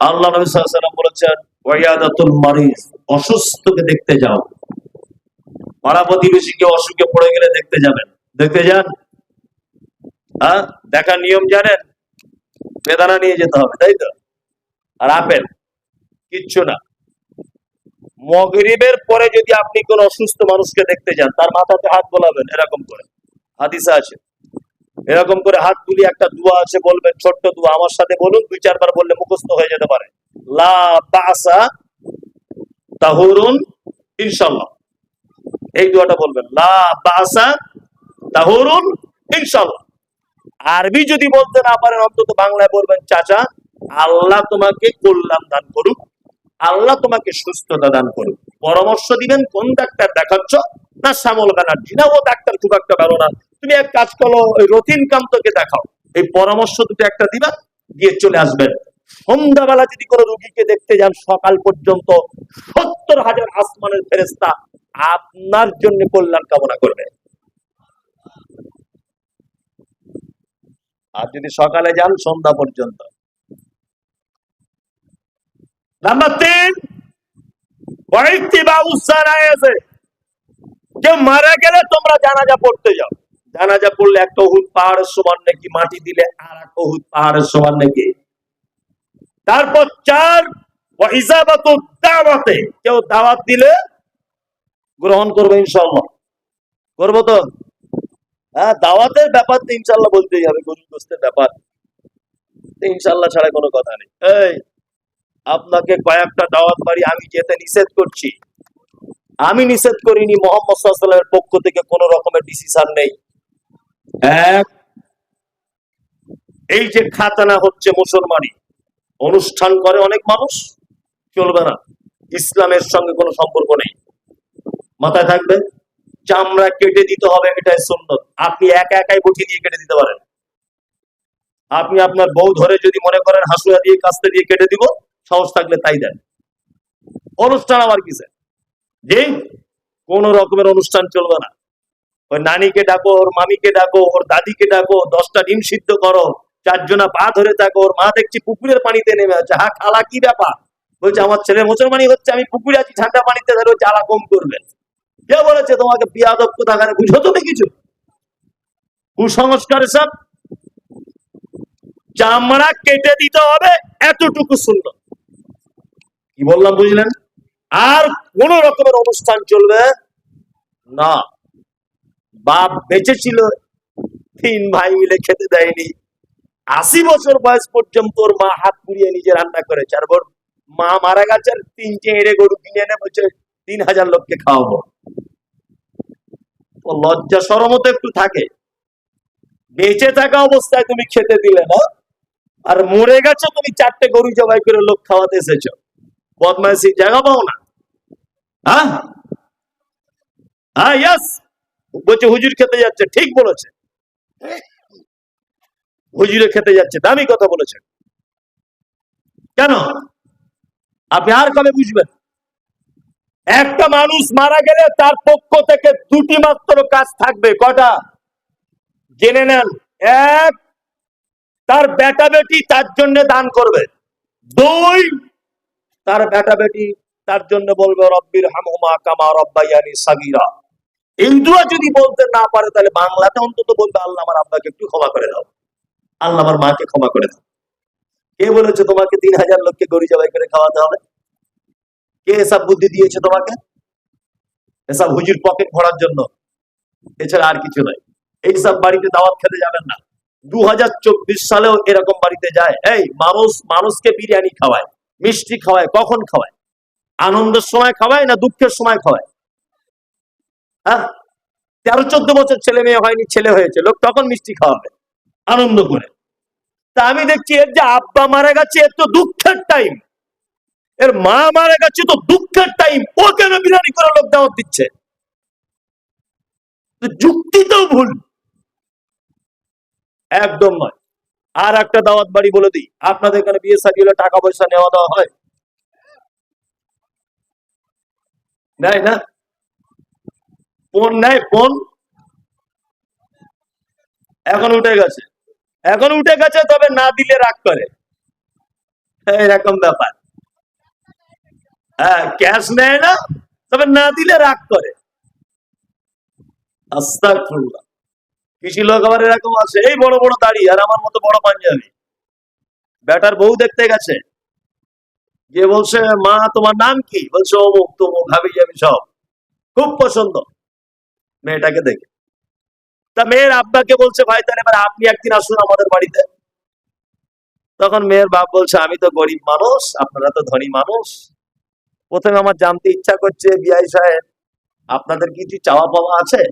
আল্লাহ নবী ওয়াসাল্লাম বলেছেন ওয়াইয়াদাতুল মারিজ অসুস্থকে দেখতে যাও। পাড়া প্রতিবেশীকে অসুখে পড়ে গেলে দেখতে যাবেন। দেখতে যান। হ্যাঁ? দেখার নিয়ম জানেন? বেদানা নিয়ে যেতে হবে, তাই তো? আর আপেল? কিচ্ছু না। মগরিবের পরে যদি আপনি কোন অসুস্থ মানুষকে দেখতে যান, তার মাথাতে হাত বোলাবেন, এরকম করে। হাদিসা আছে। এরকম করে হাত তুলি একটা দোয়া আছে, বলবেন, ছোট্ট দোয়া, আমার সাথে বলুন, দুই চারবার বললে মুখস্থ হয়ে যেতে পারে। লা তাহুরুন ইনশাল্লাহ এই দোয়াটা বলবেন, লা তাহুরুন ইনশাল্লাহ আরবি যদি বলতে না পারেন, অন্তত বাংলায় বলবেন, চাচা, আল্লাহ তোমাকে কল্যাণ দান করুক, আল্লাহ তোমাকে সুস্থতা দান করুক। পরামর্শ দিবেন, কোন ডাক্তার দেখাচ্ছ? না শ্যামল ব্যানার্জি, না ও ডাক্তার খুব একটা ভালো না। তুমি এক কাজ করো, ওই রতিন কান্তকে দেখাও। এই পরামর্শ দুটো একটা দিবা, দিয়ে চলে আসবেন। সন্ধ্যাবেলা যদি কোনো রুগীকে দেখতে যান, সকাল পর্যন্ত সত্তর হাজার আসমানের ফেরেস্তা আপনার জন্য কল্যাণ কামনা করবে। আর যদি সকালে যান, সন্ধ্যা পর্যন্ত। নাম্বার তিন কেউ মারা গেলে তোমরা জানাজা পড়তে যাও। জানাজা পড়লে একটা অহুদ পাহাড়ের সমান নাকি মাটি দিলে আর এক অহুদ পাহাড়ের সমান নাকি? তারপর চার দাওয়াতে কেউ দাওয়াত দিলে গ্রহণ করবে ইনশাআল্লাহ। করব তো? হ্যাঁ দাওয়াতের ব্যাপার তো ইনশাল্লাহ বলতেই হবে গরিব গোস্তের ব্যাপার। ইনশাল্লাহ ছাড়া কোনো কথা নেই। এই, আপনাকে কয়েকটা দাওয়াত বাড়ি আমি যেতে নিষেধ করছি। আমি নিষেধ করিনি, মোহাম্মদ সাল্লামের পক্ষ থেকে কোন রকমের ডিসিশন নেই। এক এই যে খাতানা হচ্ছে মুসলমানি, অনুষ্ঠান করে অনেক মানুষ, চলবে না। ইসলামের সঙ্গে কোনো সম্পর্ক নেই। মাথায় থাকবে? চামড়া কেটে দিতে হবে, এটাই সুন্নত। আপনি একা একাই বটি দিয়ে কেটে দিতে পারেন। আপনি আপনার বউ ধরে যদি মনে করেন হাসুয়া দিয়ে, কাস্তে দিয়ে কেটে দিব, সাহস থাকলে তাই দেন। অনুষ্ঠান আবার কিসে যে কোন রকমের অনুষ্ঠান চলবে না। ওই নানিকে ডাকো, ওর মামিকে ডাকো, ওর দাদিকে ডাকো, দশটা ডিম সিদ্ধ করো, চারজনা পা ধরে থাকো, ওর মা দেখছি পুকুরের পানিতে নেমে আছে। হা, খালা, কি ব্যাপার? বলছে, আমার ছেলে মুসলমানি হচ্ছে, আমি পুকুরে আছি, ঠান্ডা পানিতে ধরে, জ্বালা কম করবেন কে বলেছে, তোমাকে বিয়াদব কোথাকারে বুঝো তুমি কিছু? কুসংস্কার সব চামড়া কেটে দিতে হবে, এতটুকু সুন্দর কি বললাম, বুঝলেন? আর কোন রকমের অনুষ্ঠান চলবে না। বাপ বেঁচে ছিল তিন ভাই মিলে খেতে দেয়নি। আশি বছর বয়স পর্যন্ত ওর মা হাত পুড়িয়ে নিজে রান্না করেছে। আর মা মারা গেছে আর তিন চেড়ে গরু কিনে এনে বলছে, তিন হাজার লোককে খাওয়াবো। লজ্জা সরমও তো একটু থাকে। বেঁচে থাকা অবস্থায় তুমি খেতে দিলে না, আর মরে গেছো, তুমি চারটে গরু জবাই করে লোক খাওয়াতে এসেছ। বদমাইশি জায়গা পাও না। হ্যাঁ? হ্যাঁ ইয়াস বলছে, হুজুর খেতে যাচ্ছে। ঠিক বলেছে। হুজুরে খেতে যাচ্ছে, দামি কথা বলেছেন কেন? আপনি আর কবে বুঝবেন। একটা মানুষ মারা গেলে তার পক্ষ থেকে দুটি মাত্র কাজ থাকবে। কটা জেনে নেন। এক, তার বেটা বেটি তার জন্য দান করবে। দুই, তার বেটা বেটি তার জন্য বলবে, রব্বির হামহুমা কামা রব্বাইয়ানি সাগীরা। দুয়া যদি বলতে না পারে, তাহলে বাংলাতে অন্তত বলবে, আল্লাহ আমার আব্বাকে একটু ক্ষমা করে দাও। আল্লাহ আমার মাকে ক্ষমা করে দাও। কে বলেছে তোমাকে তিন হাজার লোককে গরু জবাই করে খাওয়াতে হবে? কে এসব বুদ্ধি দিয়েছে তোমাকে? এসব হুজুর পকেট ভরার জন্য। এছাড়া আর কিছু নাই এইসব বাড়িতে দাওয়াত খেতে যাবেন না। দু হাজার চব্বিশ সালেও এরকম বাড়িতে যায়। এই, মানুষ মানুষকে বিরিয়ানি খাওয়ায়, মিষ্টি খাওয়ায়, কখন খাওয়ায়? আনন্দের সময় খাওয়ায় না দুঃখের সময় খাওয়ায়? হ্যাঁ? তেরো, চোদ্দ বছর ছেলে মেয়ে হয়নি, ছেলে হয়েছে, লোক তখন মিষ্টি খাওয়াবে, আনন্দ করে। তা আমি দেখছি, এর যে আব্বা মারা গেছে, এর তো দুঃখের টাইম এর মা মারা গেছে, তো দুঃখের টাইম ও কেন বিরিয়ানি করে লোক দাওয়াত দিচ্ছে? যুক্তি তো ভুল। একদম নয়। আর একটা দাওয়াত বাড়ি বলে দিই, আপনাদের এখানে বিয়ে সাজি হলে টাকা পয়সা নেওয়া দেওয়া হয়? নেয় না? ফোন নেয় ফোন। এখন উঠে গেছে। এখন উঠে গেছে, তবে না দিলে রাগ করে। এরকম ব্যাপার। হ্যাঁ ক্যাশ নেয় না, তবে না দিলে রাগ করে। আস্তাগফিরুল্লাহ। কিছু লোক আবার এরকম আছে, এই বড় বড় দাড়ি, আর আমার মতো বড় পাঞ্জাবি। বেটার বউ দেখতে গেছে। যে বলছে, মা, তোমার নাম কি? বলছে, অমুক, তমুক হাবি যাবি সব। খুব পছন্দ। মেয়েটাকে দেখে। তা মেয়ের আব্বাকে বলছে, ভাই, তাহলে এবার আপনি একদিন আসুন আমাদের বাড়িতে। তখন মেয়ের বাপ বলছে, আমি তো গরিব মানুষ, আপনারা তো ধনী মানুষ। প্রথমে আমার জানতে ইচ্ছা করছে, বিআই সাহেব, আপনাদের কিছু চাওয়া পাওয়া আছে?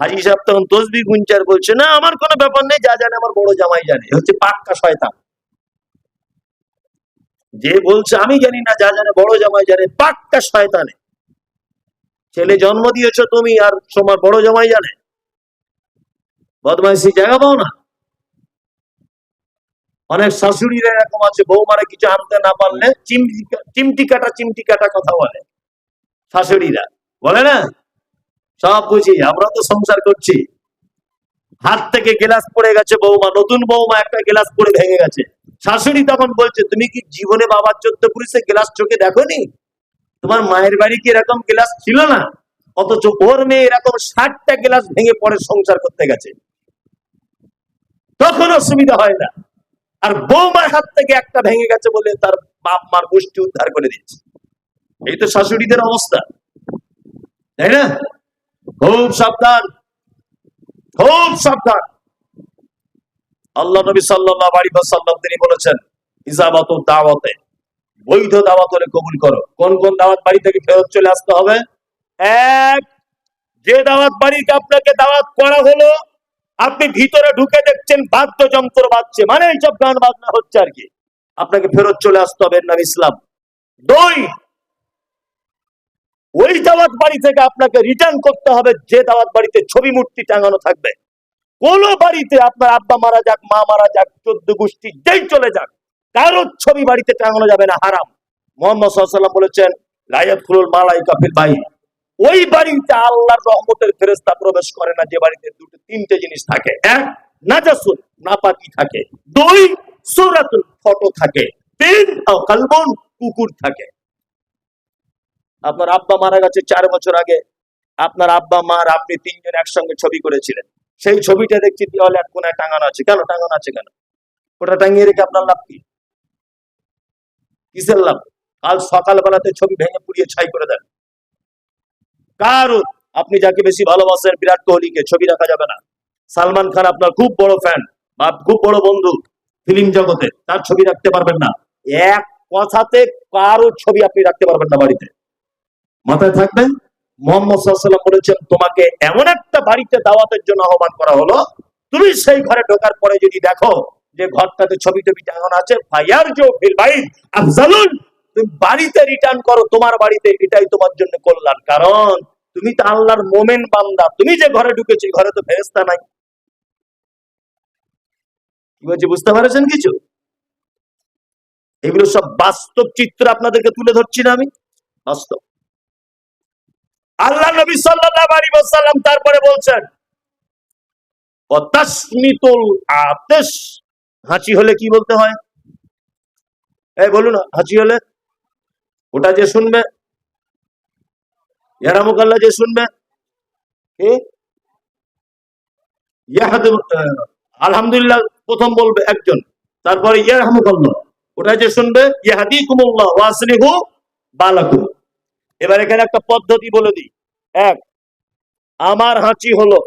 হাজি সাহেব তখন তসবি গুঞ্চার বলছে, না, আমার কোনো ব্যাপার নেই, যা জানে আমার বড় জামাই জানে হচ্ছে পাক্কা শয়তান। যে বলছে, আমি জানি না, যা জানে বড় জামাই জানে, পাক্কা শয়তানে। ছেলে জন্ম দিয়েছ তুমি, আর তোমার বড় জামাই জানে। বদমাইশি জায়গা পাও না। অনেক শাশুড়িরা এরকম আছে, বৌমারা কিছু আনতে না পারলে চিমটি কাটা চিমটি কাটা কথা বলে শাশুড়িরা। বলে না? সব বুঝি, আমরা তো সংসার করছি। হাত থেকে গ্লাস পড়ে গেছে বৌমা, নতুন বৌমা একটা গ্লাস পড়ে ভেঙে গেছে। শাশুড়ি তখন বলছে, তুমি কি জীবনে বাবার চোদ্দ পুরুষে গ্লাস চোখে দেখোনি? তোমার মায়ের বাড়ি কি এরকম গ্লাস ছিল না? অথচ ওর মেয়ে এরকম ষাটটা গ্লাস ভেঙে পরে সংসার করতে গেছে। তখন অসুবিধা হয় না। আর বৌমার হাত থেকে একটা ভেঙে গেছে বলে তার বাপ মার গোষ্ঠী উদ্ধার করে দিচ্ছে এই তো শাশুড়িদের অবস্থা। তাই না? খুব সাবধান। খুব সাবধান। আল্লাহ নবী সাল্লাহ আলী সাল্লাম তিনি বলেছেন ইজাবাত দাওয়াতে। বৈধ দাওয়াত হলে কবুল করো। কোন কোন দাওয়াত বাড়ি থেকে ফেরত চলে আসতে হবে? এক, যে দাওয়াত বাড়িতে আপনাকে দাওয়াত করা হলো, আপনি ভিতরে ঢুকে দেখছেন বাদ্যযন্ত্র বাজছে। মানে এইসব গান বাজনা হচ্ছে আর কি। আপনাকে ফেরত চলে আসতে হবে নাম ইসলাম। দুই, ওই দাওয়াত বাড়ি থেকে আপনাকে রিটার্ন করতে হবে যে দাওয়াত বাড়িতে ছবি মূর্তি টাঙানো থাকবে। কোন বাড়িতে আপনার আব্বা মারা যাক, মা মারা যাক, চোদ্দ গোষ্ঠী যেই চলে যাক কারোর ছবি বাড়িতে টাঙানো যাবে না, হারাম। মোহাম্মদ বলেছেন লাইয়াত ফুলুল মালাই কাফিল ভাই ওই বাড়িতে আল্লাহর রহমতের ফেরেস্তা প্রবেশ করে না, যে বাড়িতে দুটো, তিনটে জিনিস থাকে। এক নাজাসুল নাপাকি থাকে। দুই, সুরাতুল ফটো থাকে। তিন কালবন, কুকুর থাকে। আপনার আব্বা মারা গেছে চার বছর আগে। আপনার আব্বা মার আপনি তিনজন একসঙ্গে ছবি করেছিলেন। সেই ছবিটা দেখছি দেওয়ালে এক কোনায় টাঙানো আছে। কেন টাঙানো আছে কেন? ওটা টাঙিয়ে রেখে আপনার লাভ কি? কিসের লাভ? কাল সকালবেলাতে ছবি ভেঙে পুড়িয়ে ছাই করে দেন। কারণ আপনি যাকে বেশি ভালোবাসেন, বিরাট কোহলিকে, ছবি রাখা যাবে না। সালমান খান আপনার খুব বড় ফ্যান বা খুব বড় বন্ধু ফিল্ম জগতে। তার ছবি রাখতে পারবেন না। এক কথাতে কারও ছবি আপনি রাখতে পারবেন না বাড়িতে। মাথায় থাকবেন, মোহাম্মদ বলেছেন, তোমাকে এমন একটা বাড়িতে দাওয়াতের জন্য আহ্বান করা হলো, তুমি সেই ঘরে ঢোকার পরে যদি দেখো যে ঘরটাতে ছবি টবি টাঙানো আছে, ফায়ার জো ফিল বাইত আফজালুন তুমি বাড়িতে রিটার্ন করো, তোমার বাড়িতে এটাই তোমার জন্য কল্যাণ। কারণ তুমি তো আল্লাহর মোমেন বান্দা, তুমি যে ঘরে ঢুকেছি ঘরে তো ফেরেস্তা নাই। বলছি, বুঝতে পারছেন কিছু? এগুলো সব বাস্তব চিত্র আপনাদেরকে তুলে ধরছি না আমি। বাস্তব। আল্লাহ নবী সাল্লাল্লাহু আলাইহি ওয়াসাল্লাম তারপরে বলছেন আতিশ। হাঁচি হলে কি বলতে হয়? এই বলুন, হাঁচি হলে? ওটা যে শুনবে? ইয়ারামুকাল্লাহ যে শুনবে? আলহামদুলিল্লাহ, প্রথম বলবে একজন, তারপরে ওটা যে শুনবে? ইয়াহাদিকুমুল্লাহ ওয়াসলিহু বালাকুম। এবার এখানে একটা পদ্ধতি বলে দিই। এক, আমার হাঁচি হলো,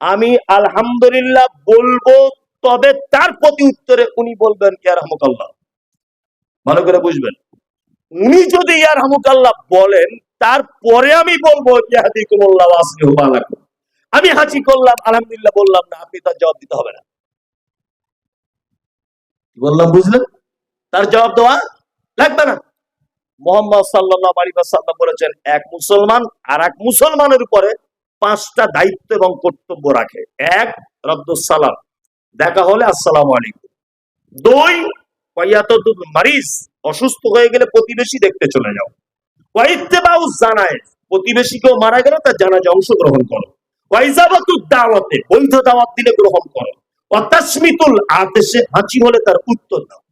আমি আলহামদুলিল্লাহ বলব তবে তার প্রতি উত্তরে উনি বলবেন ইয়ার হামুকাল্লাহ ভালো করে বুঝবেন। উনি যদি ইয়ার হামুকাল্লাহ বলেন, তারপরে আমি বলব ইয়াহাদিকুমুল্লাহ ওয়াসলিহু বালাকুম আমি হাঁচি করলাম, আলহামদুলিল্লাহ বললাম, না, আপনি তার জবাব দিতে হবে না। বললাম, বুঝলেন? তার জবাব দেওয়া লাগবে না। মোহাম্মদ সাল্লাহ আলী সাল্লাম বলেছেন, এক মুসলমান আর এক মুসলমানের উপরে পাঁচটা দায়িত্ব এবং কর্তব্য রাখে। এক রব্দুসালাম দেখা হলে আসসালাম আলাইকুম। দুই মারিজ অসুস্থ হয়ে গেলে প্রতিবেশী দেখতে চলে যাও। জানায় প্রতিবেশীকেও মারা গেলে তার জানাজা অংশগ্রহণ করো। ওয়াইজাবাতুর দাওয়াতে, বৈধ দাওয়াত দিলে গ্রহণ করো। অতাসমিতুল আদেশে হাঁচি হলে তার উত্তর দাও।